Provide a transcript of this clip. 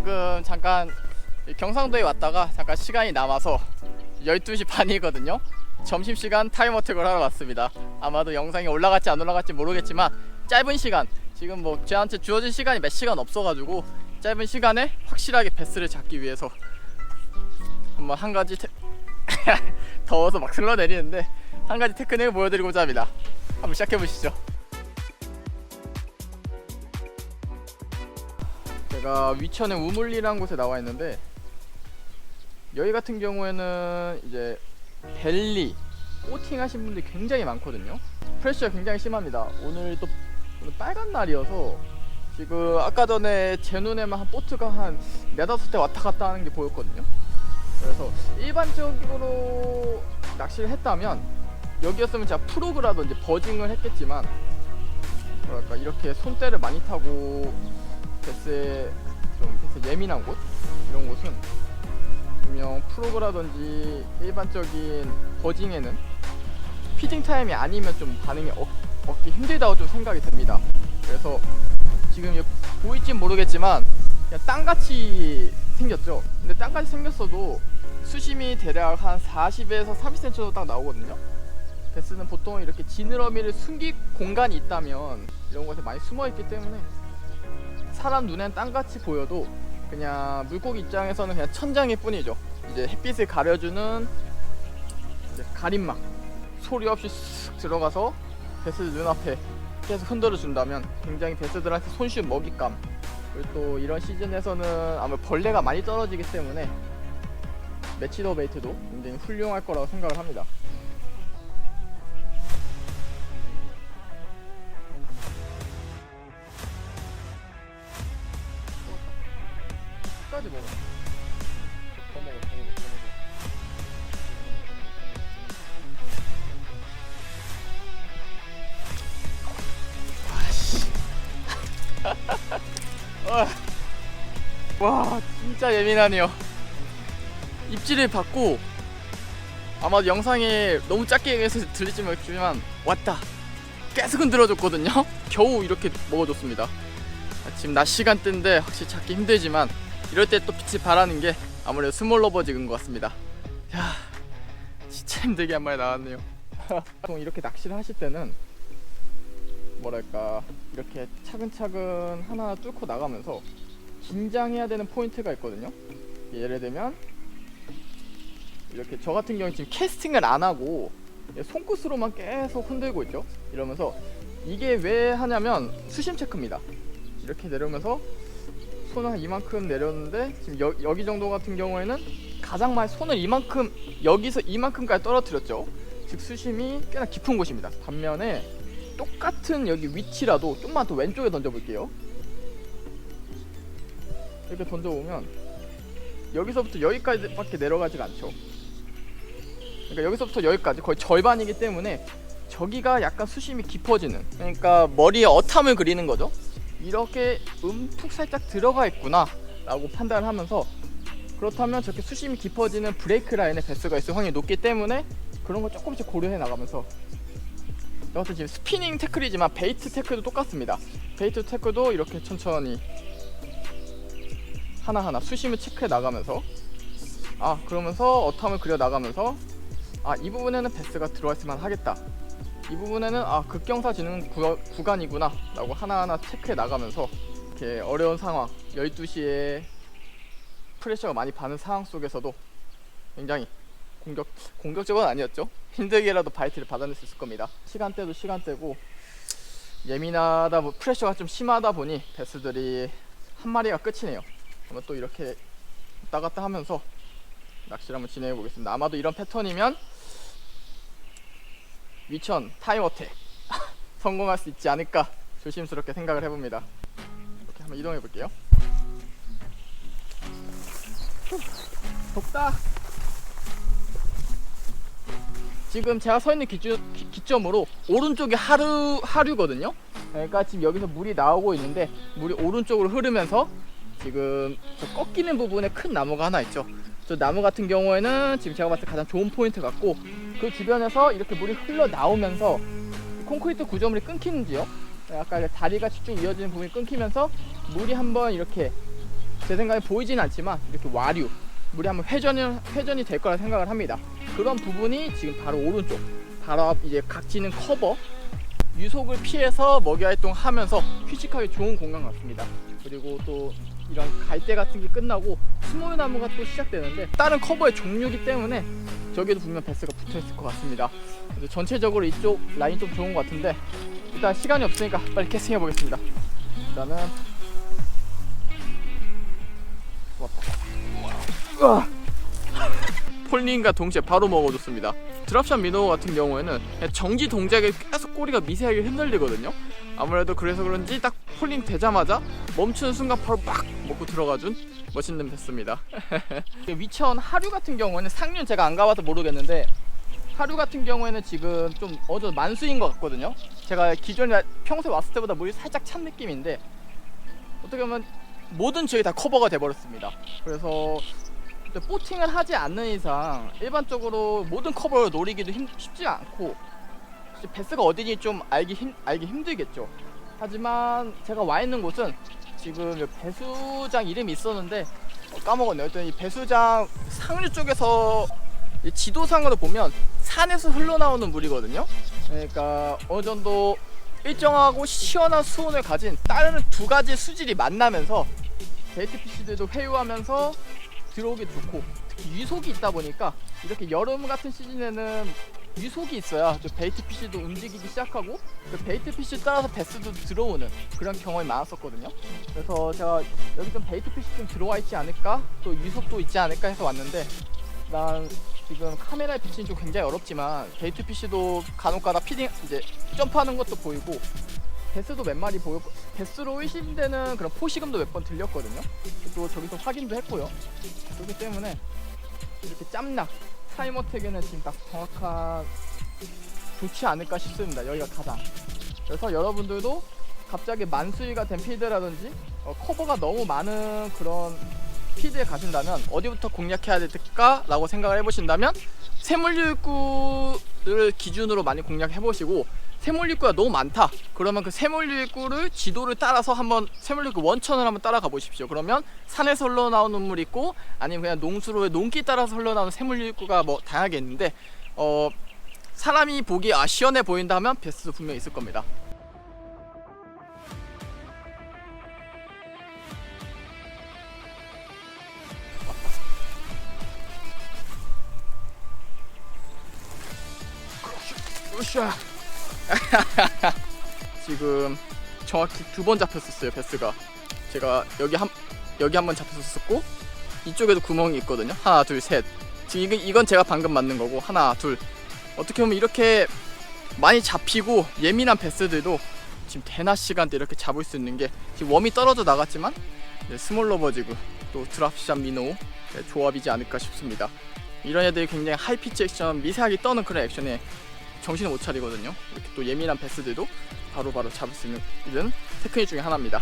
지금 잠깐 경상도에 왔다가 잠깐 시간이 남아서 12시 반이거든요. 점심시간 타임어택을 하러 왔습니다. 아마도 영상이 올라갈지 안 올라갈지 모르겠지만 짧은 시간 지금 뭐 저한테 주어진 시간이 몇 시간 없어가지고 짧은 시간에 확실하게 베스를 잡기 위해서 한번 한 가지 테... 더워서 막 흘러내리는데 한 가지 테크닉을 보여드리고자 합니다. 한번 시작해 보시죠. 제가 위천의 우물리라는 곳에 나와 있는데 여기 같은 경우에는 이제 벨리 오팅 하신 분들이 굉장히 많거든요. 프레쉬가 굉장히 심합니다. 오늘 또 오늘 빨간 날이어서 지금 아까 전에 제 눈에만 한 보트가 한 네다섯 대 왔다 갔다 하는 게 보였거든요. 그래서 일반적으로 낚시를 했다면 여기였으면 제가 프로그라든지 버징을 했겠지만 뭐랄까 이렇게 손대를 많이 타고 베스에 좀 베스 예민한 곳 이런 곳은 분명 프로그라든지 일반적인 버징에는 피딩 타임이 아니면 좀 반응이 얻, 얻기 힘들다고 좀 생각이 듭니다. 그래서 지금 보일진 모르겠지만 그냥 땅같이 생겼죠. 근데 땅같이 생겼어도 수심이 대략 한 40에서 30cm 정도 딱 나오거든요. 베스는 보통 이렇게 지느러미를 숨길 공간이 있다면 이런 곳에 많이 숨어 있기 때문에 사람 눈엔 땅같이 보여도 그냥 물고기 입장에서는 그냥 천장일 뿐이죠. 이제 햇빛을 가려주는 이제 가림막 소리 없이 쓱 들어가서 베스들 눈앞에 계속 흔들어 준다면 굉장히 베스들한테 손쉬운 먹잇감 그리고 또 이런 시즌에서는 아마 벌레가 많이 떨어지기 때문에 매치더 베이트도 굉장히 훌륭할 거라고 생각을 합니다. 끝까지 먹어. 더 먹어, 더 먹어, 더 먹어. 아씨. 와, 진짜 예민하네요. 입질을 받고 아마 영상에 너무 짧게 해서 들릴지 모르겠지만 왔다. 계속 흔들어줬거든요. 겨우 이렇게 먹어줬습니다. 아, 지금 낮 시간대인데 확실히 찾기 힘들지만 이럴 때 또 빛이 바라는 게 아무래도 스몰 러버직인 것 같습니다. 야, 진짜 힘들게 한 마리 나왔네요. 보통 이렇게 낚시를 하실 때는 뭐랄까 이렇게 차근차근 하나 뚫고 나가면서 긴장해야 되는 포인트가 있거든요. 예를 들면 이렇게 저 같은 경우는 지금 캐스팅을 안 하고 손끝으로만 계속 흔들고 있죠. 이러면서 이게 왜 하냐면 수심 체크입니다. 이렇게 내려오면서 손을 한 이만큼 내렸는데 지금 여, 여기 정도 같은 경우에는 가장 많이 손을 이만큼 여기서 이만큼까지 떨어뜨렸죠. 즉 수심이 꽤나 깊은 곳입니다. 반면에 똑같은 여기 위치라도 좀만 더 왼쪽에 던져볼게요. 이렇게 던져보면 여기서부터 여기까지밖에 내려가지가 않죠. 그러니까 여기서부터 여기까지 거의 절반이기 때문에 저기가 약간 수심이 깊어지는 그러니까 머리에 어탐을 그리는 거죠. 이렇게 움푹 살짝 들어가 있구나 라고 판단을 하면서 그렇다면 저렇게 수심이 깊어지는 브레이크 라인에 배스가 있을 확률이 높기 때문에 그런 거 조금씩 고려해 나가면서 이것도 지금 스피닝 태클이지만 베이트 태클도 똑같습니다. 베이트 태클도 이렇게 천천히 하나하나 수심을 체크해 나가면서 아 그러면서 어탐을 그려 나가면서 아 이 부분에는 배스가 들어와 있으면 하겠다 이 부분에는 아 급경사 지는 구, 구간이구나 라고 하나하나 체크해 나가면서 이렇게 어려운 상황 12시에 프레셔가 많이 받는 상황 속에서도 굉장히 공격 공격적은 아니었죠. 힘들게라도 바이트를 받아낼 수 있을 겁니다. 시간대도 시간대고 예민하다 보 프레셔가 좀 심하다 보니 베스들이 한 마리가 끝이네요. 그러면 또 이렇게 왔다 갔다 하면서 낚시를 한번 진행해 보겠습니다. 아마도 이런 패턴이면 위천 타임 어택 성공할 수 있지 않을까 조심스럽게 생각을 해봅니다. 이렇게 한번 이동해 볼게요. 덥다. 지금 제가 서 있는 기준, 기, 기점으로 오른쪽이 하류 하류거든요. 그러니까 지금 여기서 물이 나오고 있는데 물이 오른쪽으로 흐르면서 지금 저 꺾이는 부분에 큰 나무가 하나 있죠. 저 나무 같은 경우에는 지금 제가 봤을 때 가장 좋은 포인트 같고 그 주변에서 이렇게 물이 흘러 나오면서 콘크리트 구조물이 끊기는지요. 아까 다리가 쭉 이어지는 부분이 끊기면서 물이 한번 이렇게 제 생각에 보이진 않지만 이렇게 와류 물이 한번 회전이 회전이 될 거라 생각을 합니다. 그런 부분이 지금 바로 오른쪽 바로 앞 이제 각지는 커버 유속을 피해서 먹이 활동하면서 휴식하기 좋은 공간 같습니다. 그리고 또 이런 갈대 같은 게 끝나고 스몰 나무가 또 시작되는데 다른 커버의 종류이기 때문에 저기도 분명 베스가 붙어 있을 것 같습니다. 전체적으로 이쪽 라인 좀 좋은 것 같은데 일단 시간이 없으니까 빨리 캐스팅 해 보겠습니다. 일단은 왔다. 폴링과 동시에 바로 먹어줬습니다. 드랍샷 미노 같은 경우에는 정지 동작에 계속 꼬리가 미세하게 흔들리거든요. 아무래도 그래서 그런지 딱 폴링 되자마자 멈추는 순간 바로 막 먹고 들어가준 멋있는 배스입니다. 위천 하류 같은 경우에는 상륜 제가 안 가봐서 모르겠는데 하류 같은 경우에는 지금 좀 어제 만수인 것 같거든요. 제가 기존에 평소에 왔을 때보다 물이 살짝 찬 느낌인데 어떻게 보면 모든 지역이 다 커버가 돼버렸습니다. 그래서 보팅을 하지 않는 이상 일반적으로 모든 커버를 노리기도 힘, 쉽지 않고 베스가 어디니 좀 알기 힘 알기 힘들겠죠. 하지만 제가 와 있는 곳은 지금 배수장 이름이 있었는데 어, 까먹었네요. 일단 이 배수장 상류 쪽에서 이 지도상으로 보면 산에서 흘러나오는 물이거든요. 그러니까 어느 정도 일정하고 시원한 수온을 가진 다른 두 가지 수질이 만나면서 데이트 피쉬들도 회유하면서 들어오기 좋고 특히 유속이 있다 보니까 이렇게 여름 같은 시즌에는 유속이 있어야 저 베이트 피쉬도 움직이기 시작하고 그 베이트 피쉬 따라서 베스도 들어오는 그런 경험이 많았었거든요. 그래서 제가 여기 좀 베이트 피쉬 좀 들어와 있지 않을까 또 유속도 있지 않을까 해서 왔는데 난 지금 카메라에 비치는 좀 굉장히 어렵지만 베이트 피쉬도 간혹가다 피딩 이제 점프하는 것도 보이고 베스도 몇 마리 보였고 베스로 의심되는 그런 포시금도 몇 번 들렸거든요. 또 저기서 확인도 했고요. 그렇기 때문에 이렇게 짬낙 타이머택에는 지금 딱 정확한 좋지 않을까 싶습니다. 여기가 가장. 그래서 여러분들도 갑자기 만수위가 된 필드라든지 어, 커버가 너무 많은 그런 필드에 가신다면 어디부터 공략해야 될까 라고 생각을 해보신다면 세물류입구를 기준으로 많이 공략해보시고 세물류입구가 너무 많다. 그러면 그 세물류입구를 지도를 따라서 한번 세물류입구 원천을 한번 따라가 보십시오. 그러면 산에서 흘러나오는 물 있고 아니면 그냥 농수로의 농기 따라서 흘러나오는 세물류입구가 뭐 다양하게 있는데 어 사람이 보기 아 시원해 보인다 하면 베스도 분명히 있을 겁니다. 으쌰 지금 정확히 두 번 잡혔었어요 베스가. 제가 여기 한 여기 한 번 잡혔었고 이쪽에도 구멍이 있거든요. 하나 둘셋. 지금 이건, 제가 방금 만든 거고 하나 둘. 어떻게 보면 이렇게 많이 잡히고 예민한 베스들도 지금 대낮 시간대 이렇게 잡을 수 있는 게 지금 웜이 떨어져 나갔지만 네, 스몰 러버지구 또 드랍샷 미노 네, 조합이지 않을까 싶습니다. 이런 애들이 굉장히 하이피치 액션 미세하게 떠는 그런 액션에 정신을 못 차리거든요. 이렇게 또 예민한 베스들도 바로 바로 잡을 수 있는 테크닉 중에 하나입니다.